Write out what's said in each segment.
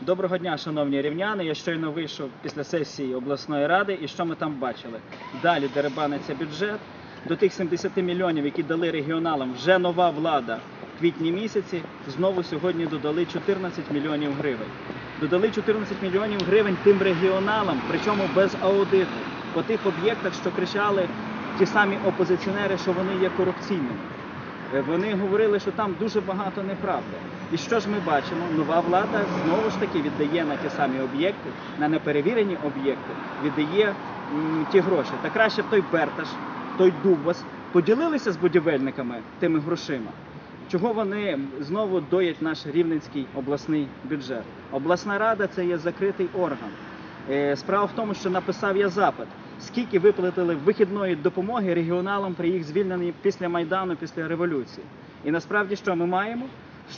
Доброго дня, шановні рівняни. Я щойно вийшов після сесії обласної ради, і що ми там бачили? Далі деребаниться бюджет. До тих 70 мільйонів, які дали регіоналам, вже нова влада в квітні місяці. Знову сьогодні додали 14 мільйонів гривень. Додали 14 мільйонів гривень тим регіоналам, причому без аудиту, по тих об'єктах, що кричали ті самі опозиціонери, що вони є корупційними. Е, Вони говорили, що там дуже багато неправди. І що ж ми бачимо? Нова влада знову ж таки віддає на ті самі об'єкти, на неперевірені об'єкти, віддає м, ті гроші. Та краще б той Берташ, той Дубас поділилися з будівельниками тими грошима. Чого вони знову доять наш рівненський обласний бюджет? Обласна рада це є закритий орган. Е, Справа в тому, що написав я запит, скільки виплатили вихідної допомоги регіоналам при їх звільненні після Майдану, після революції. І насправді що ми маємо?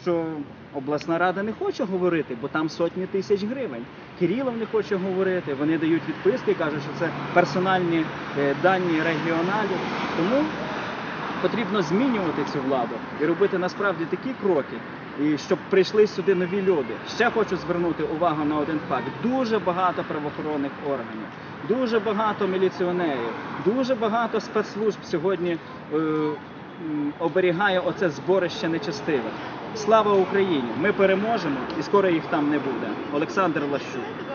Що обласна рада не хоче говорити, бо там сотні тисяч гривень. Кирилов не хоче говорити, вони дають відписки, кажуть, що це персональні е, дані регіоналів. Тому потрібно змінювати цю владу і робити насправді такі кроки, і щоб прийшли сюди нові люди. Ще хочу звернути увагу на один факт: дуже багато правоохоронних органів, дуже багато міліціонерів, дуже багато спецслужб сьогодні е, оберігає оце зборище нечестивих. Слава Україні! Ми переможемо і скоро їх там не буде. Олександр Лащук.